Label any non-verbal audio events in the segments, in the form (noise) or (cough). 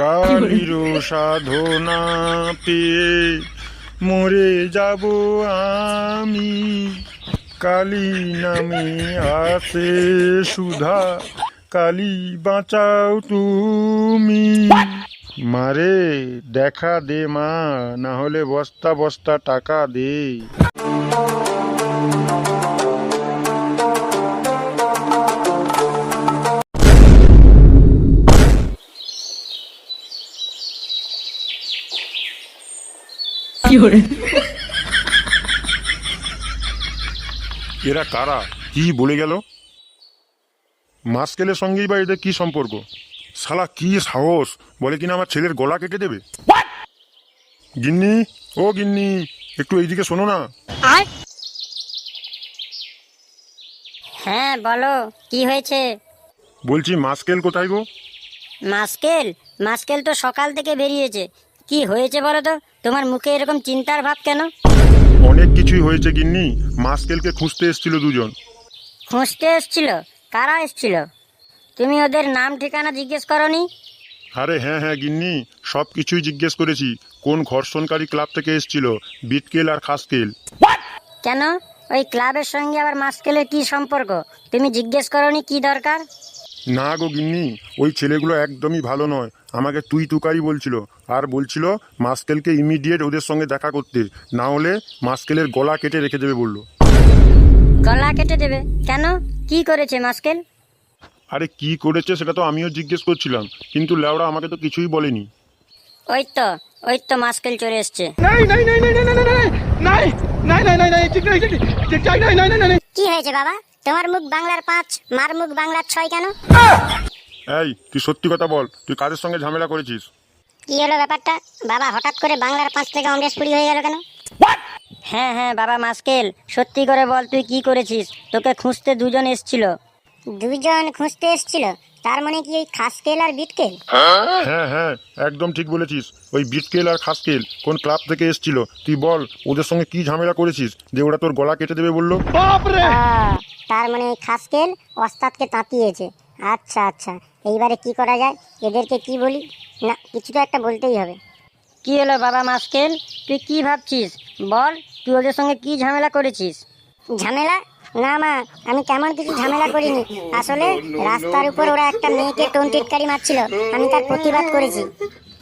কালির সাধনা পেয়ে মরে যাব আমি। কালী নামে আছে সুধা, কালী বাঁচাও তুমি। মারে, দেখা দে মা, না হলে বস্তা বস্তা টাকা দে। এরা কারা? কি বলে গেল? মাস্কেলের সঙ্গেই বা এদের কি সম্পর্ক? শালা কি সাহস? বলে কিনা আমার ছেলের গলা কেটে দেবে? গিন্নি ও গিন্নি একটু এইদিকে শোনো না। হ্যাঁ বলো কি হয়েছে? বলছি মাস্কেল কোথায় গো? মাস্কেল? মাস্কেল তো সকাল থেকে বেরিয়েছে। কি হয়েছে বলো তো? তোমার মুখে এরকম চিন্তার ভাব কেন? অনেক কিছুই হয়েছে গিন্নি। মাস্কেলকে খুঁজতে এসেছিল দুজন। খুঁজতে এসছিল? কারা এসছিল? তুমি ওদের নাম ঠিকানা জিজ্ঞেস করনি? আরে হ্যাঁ হ্যাঁ গিন্নি সব কিছুই জিজ্ঞেস করেছি। কোন ঘর্ষণকারী ক্লাব থেকে এসেছিল? বিটকেল আর খাসকেল। কেন? ওই ক্লাবের সঙ্গে আবার মাস্কেলের কি সম্পর্ক? তুমি জিজ্ঞেস করনি কি দরকার? না গো গিন্নি ওই ছেলেগুলো একদমই ভালো নয়। আমাকে তুই তুকারি বলছিল আর বলছিল মাস্কেলকে ইমিডিয়েট ওদের সঙ্গে দেখা করতে না হলে মাস্কেলের গলা কেটে রেখে দেবে বলল গলা কেটে দেবে কেন কি করেছে মাস্কেল আরে কি করেছে সেটা তো আমিও জিজ্ঞেস করছিলাম কিন্তু লেওড়া আমাকে তো কিছুই বলেনি ওই তো ওই তো মাস্কেল চলে এসছে কি হয়েছে বাবা তোমার মুখ বাংলার পাঁচ মার মুখ বাংলার ছয় কেন এই তুই সত্যি কথা বল তুই কাদের সঙ্গে ঝামেলা করেছিস? কি হলো ব্যাপারটা? বাবা হঠাৎ করে বাংলার পাঁচ থেকে অমরেশ পুরি হয়ে গেল কেন? হ্যাঁ হ্যাঁ বাবা মাস্কেল সত্যি করে বল তুই কি করেছিস? তোকে খুঁজতে দুজন এসছিল। দুজন খুঁজতে এসছিল? তার মানে কি ওই খাসকেল আর বিটকেল? হ্যাঁ হ্যাঁ একদম ঠিক বলেছিস। ওই বিটকেল আর খাসকেল কোন ক্লাব থেকে এসেছিল? তুই বল ওদের সঙ্গে কি ঝামেলা করেছিস? যে ওরা তোর গলা কেটে দেবে বলল। তার মানে ওই খাসকেল ওস্তাদকে তাঁতিয়েছে। আচ্ছা আচ্ছা। এইবারে কি করা যায়? এদেরকে কি বলি? না কিছু তো একটা বলতেই হবে। কি হলো বাবা মাস্কেল? তুই কি ভাবছিস? বল তুই ওদের সঙ্গে কি ঝামেলা করেছিস? ঝামেলা? না মা আমি কেমন কিছু ঝামেলা করিনি। আসলে রাস্তার উপর ওরা একটা মেয়েকে টোন টিটকারি মারছিল। আমি তার প্রতিবাদ করেছি।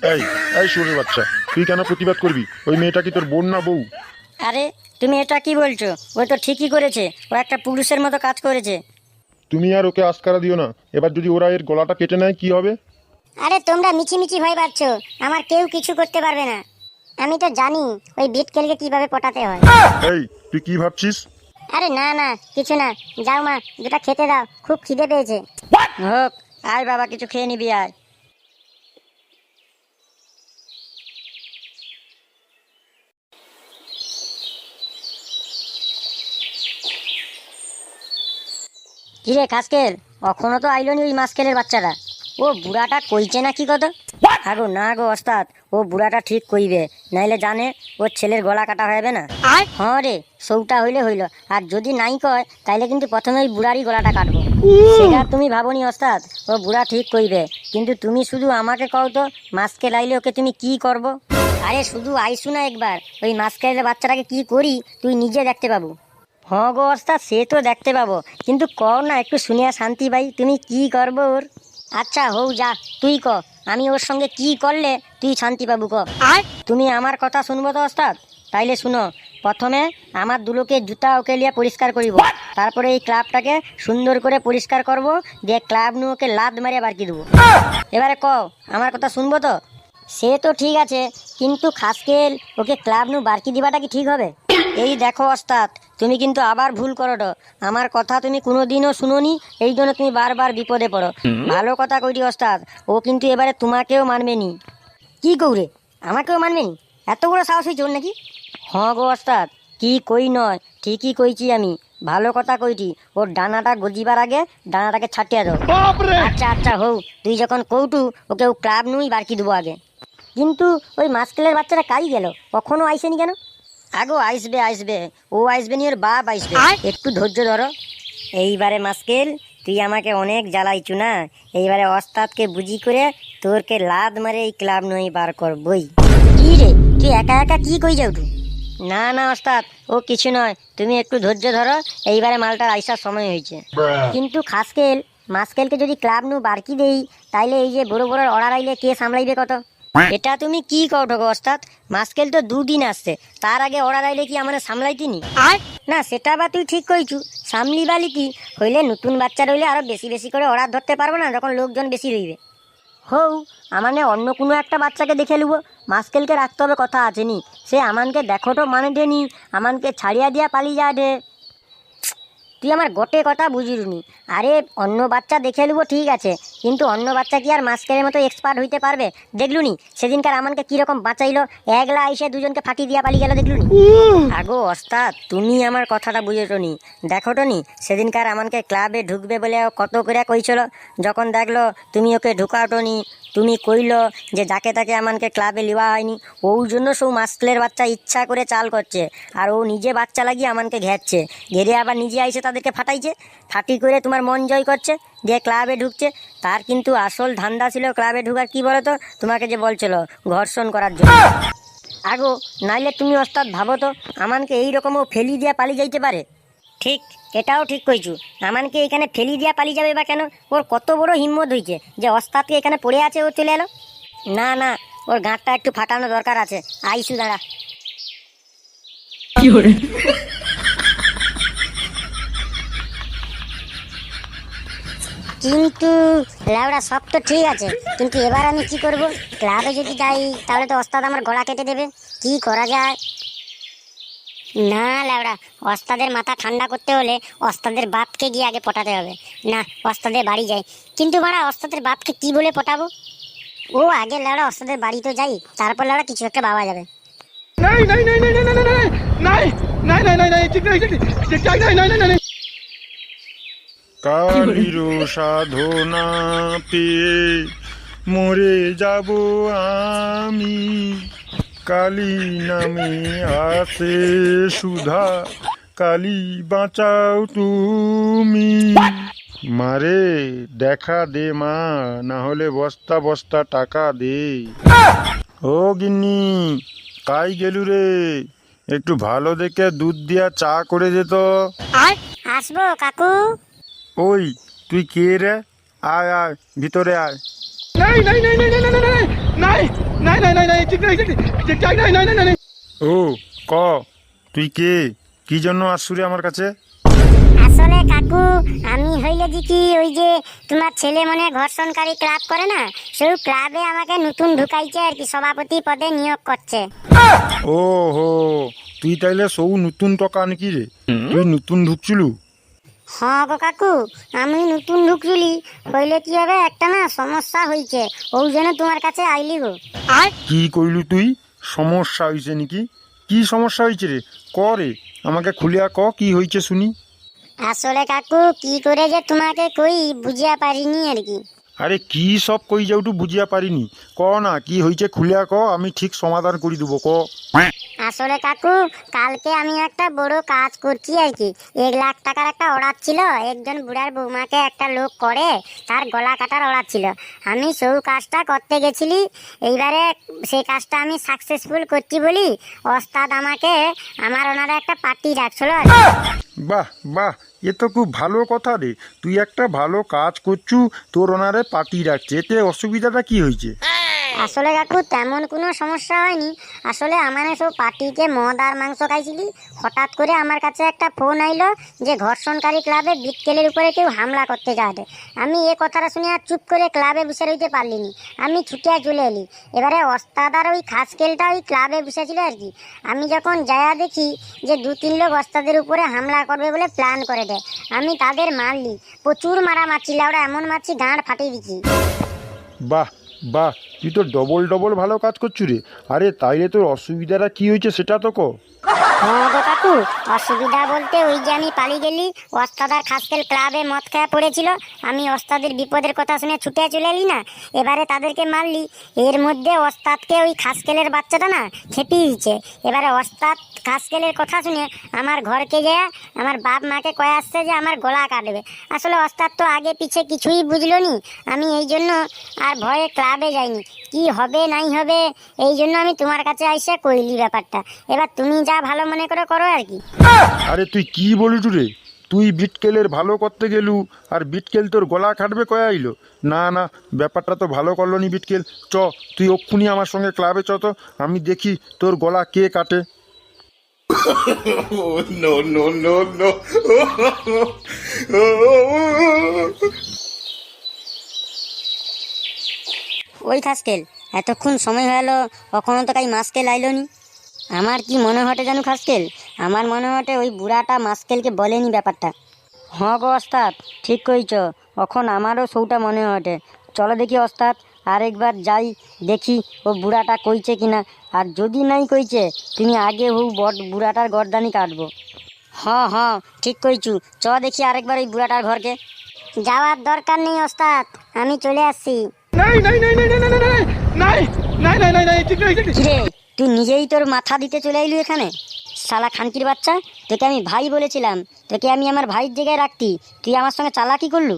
এই এই সুরের বাচ্চা তুই কেন প্রতিবাদ করবি? ওই মেয়েটা কি তোর বোন না বউ? আরে তুমি এটা কি বলছো? ও তো ঠিকই করেছে। ও একটা পুরুষের মতো কাজ করেছে। তুমি আর ওকে আস্কারা দিও না। এবার যদি ওরা এর গলাটা কেটে নেয় কি হবে? আরে তোমরা মিছিমিছি ভয় পাচ্ছ। আমার কেউ কিছু করতে পারবে না। আমি তো জানি ওই বিটকেলকে কীভাবে পটাতে হয়। এই তুই কি ভাবছিস? আরে না না কিছু না। যাও মা যেটা খেতে দাও। খুব খিদে পেয়েছে। হোক আয় বাবা কিছু খেয়ে নিবি আয়। কিরে খাসকেল কখনো তো আইলো নি ওই মাসকেলের বাচ্চাটা ও বুড়াটা কইছে না কি কত আগো না গো ওস্তাদ ও বুড়াটা ঠিক কইবে নাইলে জানে ওর ছেলের গলা কাটা হবে না। হ্যাঁ রে সৌটা হইলে হইল আর যদি নাই কয় তাইলে কিন্তু প্রথমে ওই বুড়ারই গলাটা কাটবো। সেটা তুমি ভাবনি ওস্তাদ ও বুড়া ঠিক কইবে কিন্তু তুমি শুধু আমাকে কও তো মাসকে লাইলে ওকে তুমি কি করব? আরে শুধু আইসু না একবার ওই মাসকেলের বাচ্চাটাকে কি করি তুই নিজে দেখতে পাবো। হ্যাঁ গো ওস্তাদ সে তো দেখতে পাবো। কিন্তু কর না একটু শুনিয়া শান্তি ভাই তুমি কি করব ওর? আচ্ছা হৌ যা তুই ক। আমি ওর সঙ্গে কি করলে তুই শান্তি পাবু ক। তুমি আমার কথা শুনব তো ওস্তাদ তাইলে শুনো প্রথমে আমার দুলোকে জুতা ওকে লিয়ে পরিষ্কার করিব। তারপরে এই ক্লাবটাকে সুন্দর করে পরিষ্কার করব দিয়ে ক্লাব নু ওকে লাদ মারিয়ে বারকি দেবো। এবারে ক আমার কথা শুনব তো? সে তো ঠিক আছে কিন্তু খাসকেল ওকে ক্লাব নু বারকি দিবাটা কি ঠিক হবে? এই দেখো ওস্তাদ তুমি কিন্তু আবার ভুল করো আমার কথা তুমি কোনোদিনও শুনোনি এই জন্য তুমি বারবার বিপদে পড়ো। ভালো কথা কইটি ওস্তাদ ও কিন্তু এবারে তোমাকেও মানবে নি। কি কৌরে আমাকেও মানবে নি? এত বড় সাহসী চোর নাকি? হ্যাঁ গো ওস্তাদ কি কই নয় ঠিকই কইছি আমি। ভালো কথা কইটি ওর ডানাটা গজিবার আগে ডানাটাকে ছাটিয়ে দাও। আচ্ছা আচ্ছা হৌ তুই যখন কৌটু ওকে ও ক্লাব নুই বারকি দেবো আগে। কিন্তু ওই মাস্কেলের বাচ্চাটা কাই গেল? কখনো আইসেনি কেন? আগো আইসবে আইসবে। ও আইসবে নিয়ে ওর বাপ আইসবে। একটু ধৈর্য ধরো। এইবারে মাস্কেল তুই আমাকে অনেক জ্বালাইছু না? এইবারে অস্তাদকে বুঝি করে তোরকে লাদ মারে এই ক্লাব নয় বার করবই। কি রে? তুই একা একা কি কই যাও তুই? না না ওস্তাদ ও কিছু নয়। তুমি একটু ধৈর্য ধরো এইবারে মালটার আইসার সময় হয়েছে। কিন্তু খাসকেল মাসকেলকে যদি ক্লাব নু বারকি দেই তাইলে এই যে বড় বড় অর্ডার আইলে কে সামলাইবে কত? এটা তুমি কি কও ঠকো ওস্তাদ? মাসকেল তো দুদিন আসছে। তার আগে অর্ডার আইলে কি আমার সামলাইতিনি? না সেটা বা তুই ঠিক কইছু। সামলি বালি কি? হইলে নতুন বাচ্চা রইলে আরও বেশি বেশি করে অর্ডার ধরতে পারব না যখন লোকজন বেশি রইবে। হৌ আমানে অন্য কোনো একটা বাচ্চাকে দেখে নেব মাস্কেলকে রাখতে হবে কথা আছে নি। সে আমানকে দেখো তো মানে দেনি আমানকে ছাড়িয়া দিয়া পালিয়ে যা দে। তুই আমার গোটে কথা বুঝিরুনি। আরে অন্য বাচ্চা দেখে নেব ঠিক আছে। কিন্তু অন্য বাচ্চা কি আর মাস্কের মতো এক্সপার্ট হইতে পারবে? দেখলুনি, সেদিনকার আমানকে কীরকম বাঁচাইলো? একলা এসে দুজনকে ফাটি দিয়া পালিয়ে গেল দেখলুনি? আগো ওস্তাদ, তুমি আমার কথাটা বুঝেছ নি দেখো তো নি সেদিনকার আমানকে ক্লাবে ঢুকবে বলে কত করে কইছিল। যখন দেখল, তুমি ওকে ঢুকাওটো নি তুমি কইলো যে যাকে তাকে আমানকে ক্লাবে লিওয়া হয়নি ওই জন্য সব মাস্কলের বাচ্চা ইচ্ছা করে চাল করছে, আর ও নিজে বাচ্চা লাগিয়ে আমানকে ঘেরছে। ঘেরে আবার নিজে আইসে তাদেরকে ফাটাইছে, ফাটি করে তোমার মন জয় করছে, দিয়ে ক্লাবে ঢুকছে তার কিন্তু আসল ধান্দা ছিল ক্লাবে ঢুকার, কি বলতো? তোমাকে যে বলছিল, ঘর্ষণ করার জন্য। আগো, নাইলে তুমি ওস্তাদ ভাবো তো, আমানকে এইরকমও ফেলি দিয়া পালি যাইতে পারে? ঠিক, এটাও ঠিক কইছু। আমানকে এখানে ফেলি দিয়া পালি যাবে বা কেন? ওর কত বড় হিম্মত হইছে যে ওস্তাদকে এখানে পড়ে আছে ও চলে এলো? না না, ওর গাঁটটা একটু ফাটানো দরকার আছে। আইসু দাঁড়া। কিন্তু ল্যাবড়া সব তো ঠিক আছে কিন্তু এবার আমি কি করব ক্লাবে যদি যাই তাহলে তো ওস্তাদ আমার গলা কেটে দেবে কি করা যায় না ল্যাবড়া ওস্তাদের মাথা ঠান্ডা করতে হলে ওস্তাদের বাপকে গিয়ে আগে পটাতে হবে না ওস্তাদের বাড়ি যাই কিন্তু মারা ওস্তাদের বাপকে কি বলে পটাবো ও আগে ল্যাবড়া ওস্তাদের বাড়ি তো যাই তারপর ল্যাবড়া কিছু একটা বাবা যাবে নাই নাই নাই নাই নাই নাই নাই নাই নাই নাই নাই নাই নাই নাই নাই নাই নাই নাই কালির সাধনা পেয়ে মরে যাব আমি। কালী নামে আছে সুধা, কালী বাঁচাও তুমি। মারে, দেখা দে মা, না হলে বস্তা বস্তা টাকা দে। ও গিন্নি, কাই গেলু রে? একটু ভালো দেখে দুধ দিয়া চা করে যেত আসব, কাকু। ওই তুই কে রে আয় আয় ভিতরে আয় নাই নাই নাই নাই নাই নাই নাই নাই নাই নাই নাই ঠিক নাই ঠিক ঠিক নাই নাই নাই নাই ও ক তুই কে কি জন্য আসছু রে আমার কাছে আসলে কাকু আমি হইলে যে কি ওই যে তোমার ছেলে মনে হয় ঘর্ষণকারী ক্লাব করে না সেই ক্লাবে আমাকে নতুন ঢুকাইছে আর কি সভাপতি পদে নিয়োগ করছে ও হো তুই তাইলে সৌ নতুন টকা নাকি রে তুই নতুন ঢুকছিলু হ্যাঁ গো কাকু আমি নতুন ঢুকলি হইলে কি হবে একটা না সমস্যা হইছে। ওই জন্য তোমার কাছে আইলি গো। আর? কি কইলু তুই? সমস্যা হয়েছে নাকি? কি সমস্যা হয়েছে রে? ক রে? আমাকে খুলিয়া ক কি হয়েছে শুনি। আসলে কাকু কি করে যে তোমাকে কই বুঝিয়া পারিনি আর কি। আরে কি সব কই যাউটু বুঝিয়া পারিনি। ক না, কি হয়েছে খুলিয়া ক, আমি ঠিক সমাধান করে দেবো, ক। আসলে কাকু, কালকে আমি একটা বড় কাজ করছি আর কি। এক লাখ টাকার একটা অর্ডার ছিল, একজন বুড়ার বৌমাকে একটা লোক করে, তার গলা কাটার অর্ডার ছিল। আমি সেই কাজটা করতে গেছিলি, এইবারে সেই কাজটা আমি সাকসেসফুল করছি বলি, ওস্তাদ আমাকে, আমার ওনারা একটা পার্টি রাখছিল আর। বাহ বাহ, এ তো খুব ভালো কথা রে। তুই একটা ভালো কাজ করছু, তোর ওনারে পাতি রাখছে, এতে অসুবিধাটা কি হয়েছে? আসলে কাকু তেমন কোনো সমস্যা হয়নি। আসলে আমার সব পার্টিতে মদ আর মাংস খাইছিলি। হঠাৎ করে আমার কাছে একটা ফোন আইলো যে ঘর্ষণকারী ক্লাবে বিকেলের উপরে কেউ হামলা করতে যাবে। আমি এ কথাটা শুনে আর চুপ করে ক্লাবে বসে রইতে পারলিনি। আমি ছুটিয়া চলে এলি। এবারে ওস্তাদ আর ওই খাসকেলটা ওই ক্লাবে বসেছিল আর কি। আমি যখন যায়া দেখি যে দু তিন লোক অস্তাদের উপরে হামলা করবে বলে প্ল্যান করে দেয় আমি তাদের মারলি। প্রচুর মারা মারছি লাউড়া এমন মারছি গাঁড় ফাটিয়ে দিচ্ছি। বাহ বাহ তুই তো ডবল ডবল ভালো কাজ করছু রে। আরে তাইলে তোর অসুবিধাটা কি হয়েছে সেটা তো কো হ্যাঁ গো কাকু, অসুবিধা বলতে ওই যে আমি পালিয়ে গেলি ওস্তাদ আর খাসকেল ক্লাবে মদ খাওয়া পড়েছিল। আমি ওস্তাদের বিপদের কথা শুনে ছুটে চলে এলি না? এবারে তাদেরকে মারলি। এর মধ্যে ওস্তাদকে ওই খাসকেলের বাচ্চাটা না খেপিয়ে দিচ্ছে এবারে ওস্তাদ খাসকেলের কথা শুনে আমার ঘরকে যায়, আমার বাপ মাকে কয়ে আসছে যে আমার গলা কাটবে। আসলে ওস্তাদ তো আগে পিছে কিছুই বুঝলো নি। আমি এই জন্য আর ভয়ে ক্লাবে যাইনি। কি হবে নাই হবে এই জন্য আমি তোমার কাছে আইসে কইলি ব্যাপারটা। এবার তুমি যা ভালো মনে করো করো আর কি। আরে তুই কি বলিটু রে? তুই বিটকেলের ভালো করতে গেলু আর বিটকেল তোর গলা কাটবে কয়া আইলো? না না ব্যাপারটা তো ভালো করল নি বিটকেল চ তুই অক্ষুনি আমার সঙ্গে ক্লাবে চ তো আমি দেখি তোর গলা কে কাটে। (laughs) Oh, no, no, no, no. (laughs) ওই খাসকেল। এতক্ষণ সময় হয়ে গেলো, কখনো তো কাই মাসকেল আইলো নি আমার কি মনে হটে জানো খাসকেল? আমার মনে হটে ওই বুড়াটা মাসকেলকে বলেনি ব্যাপারটা। হ গো অস্তাদ ঠিক কইছ, এখন আমারও সৌটা মনে হটে। চলো দেখি ওস্তাদ আরেকবার যাই, দেখি ও বুড়াটা কইছে কিনা। আর যদি নাই কইছে, তুমি আগে হু বট বুড়াটার গরদানি কাটবো। হ হ ঠিক কইছু। চ দেখি আরেকবার ওই বুড়াটার ঘরকে। যাওয়ার দরকার নেই ওস্তাদ, আমি চলে আসছি। নাই নাই নাই নাই নাই নাই নাই নাই নাই নাই নাই নাই ঠিক নাই ঠিক রে তুই নিজেই তোর মাথা দিতে চলে এলি এখানে শালা খানকির বাচ্চা তোকে আমি ভাই বলেছিলাম তোকে আমি আমার ভাইয়ের জায়গায় রাখতি তুই আমার সঙ্গে চালাকি করলু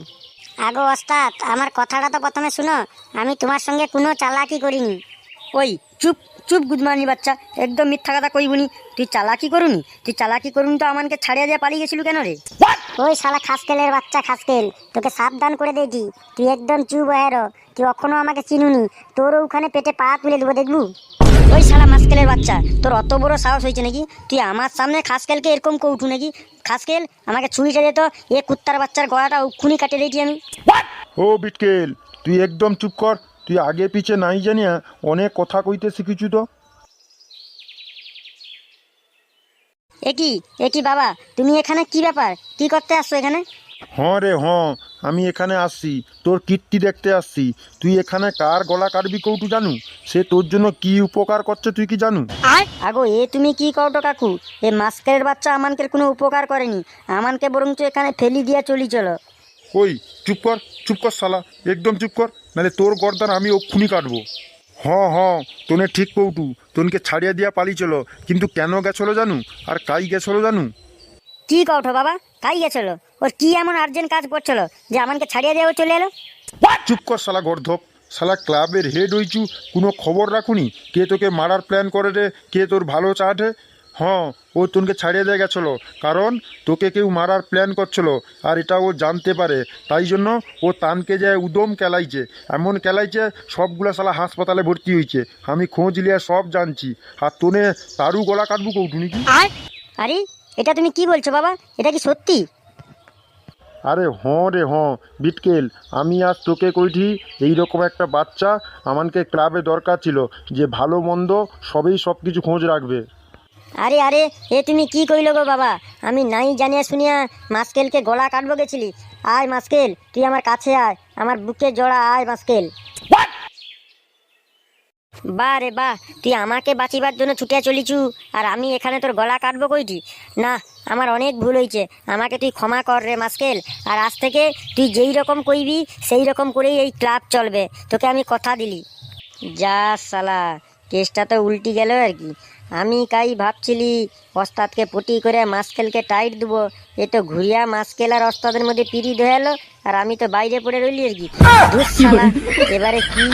আগো ওস্তাদ আমার কথাটা তো প্রথমে শুনো আমি তোমার সঙ্গে কোনো চালাকি করিনি ওই চুপ চুপ গুদমানি বাচ্চা একদম মিথ্যা কথা কইবুনি তুই চালাকি করুনি? তুই চালাকি করুন তো আমাকে ছাড়িয়ে দিয়ে পালিয়ে গেছিলু কেন রে? ওই শালা খাসকেলের বাচ্চা খাসকেল তোকে সাবধান করে দিয়েছি তুই একদম চুপ হয়ে রো। তুই এখনও আমাকে চিনুনি। তোর ওখানে পেটে পা তুলে দেবো দেখবু? ওই শালা মাসকেলের বাচ্চা তোর অত বড় সাহস হয়েছে নাকি? তুই আমার সামনে খাসকেলকে এরকম কৌঠু নাকি? খাসকেল আমাকে ছুরিটা যেত এ কুত্তার বাচ্চার গলাটা উক্ষুনি কাটে দিয়েছি আমি। ও বিটকেল তুই একদম চুপ কর তুই আগে পিছে নাই জানিয়া অনেক কথা কইতে শিখিছু তো। একই একই বাবা? তুমি এখানে কি ব্যাপার? কি করতে আসছো এখানে? হ্যাঁ রে হ্যাঁ আমি এখানে আসছি। তোর কীর্তি দেখতে আসছি। তুই এখানে কার গলা কাটবি কৌটু জানু? সে তোর জন্য কি উপকার করছে তুই কি জানু? আগো এ তুমি কি করতো কাকু? এ মাস্কের বাচ্চা আমানকে কোনো উপকার করেনি। আমানকে বরঞ্চ এখানে ফেলি দিয়া চলি চলো। ওই চুপ কর চুপ কর শালা। একদম চুপ কর। নাহলে তোর গর্দান আমি অক্ষুনি কাটবো। হ্যাঁ হ্যাঁ তোনে ঠিক কৌটু তোনকে ছাড়িয়ে দিয়া পালি চলো কিন্তু কেন গেছলো জানু? আর কাই গেছলো জানু? কি কওঠো বাবা কাই গেছিল? ওর কি এমন আর্জেন্ট কাজ করছিল যে আমাকে ছাড়িয়ে ও চলে এলো? চুপ কর শালা গর্ধপ শালা ক্লাবের হেড হইছু কোনো খবর রাখুনি? কে তোকে মারার প্ল্যান করে রে? কে তোর ভালো চাটে? হ্যাঁ ও তোনকে ছাড়িয়ে দিয়ে গেছিল কারণ তোকে কেউ মারার প্ল্যান করছিল আর এটা ও জানতে পারে। তাই জন্য ও তানকে যায় উদম কেলাইছে এমন কেলাইছে সবগুলা শালা হাসপাতালে ভর্তি হয়েছে আমি খোঁজ লিয়ে সব জানছি। আর তোনে তারু গলা কাটবো কৌটু নাকি? আরে? এটা তুমি কি বলছো বাবা? এটা কি সত্যি? আরে হঁ রে হঁ বিটকেল আমি আজ তোকে কইঠি এইরকম একটা বাচ্চা আমানকে ক্লাবে দরকার ছিল যে ভালো মন্দ সবেই সব কিছু খোঁজ রাখবে। আরে আরে এ তুমি কি কইলো গো বাবা? আমি নাই জানিয়া শুনিয়া মাস্কেলকে গলা কাটবো গেছিলি। আয় মাস্কেল তুই আমার কাছে আয় আমার বুকে জড়া আয় মাস্কেল। বা রে বা তুই আমাকে বাঁচিবার জন্য ছুটে চলিছু আর আমি এখানে তোর গলা কাটবো কইটি? না আমার অনেক ভুল হয়েছে আমাকে তুই ক্ষমা কর রে মাস্কেল আর আজ থেকে তুই যেই রকম কইবি সেই রকম করেই এই ক্লাব চলবে তোকে আমি কথা দিলি। যা সালা কেসটা তো উল্টি গেল আর কি। আমি কাই ভাবছিলি, ওস্তাদকে পটি করে মাস্কেলকে টাইট দেবো। এ তো ঘুরিয়া মাস্কেল আর ওস্তাদের মধ্যে পিড়ি ধোয়ালো আর আমি তো বাইরে পড়ে রইলি আর কি এবারে কি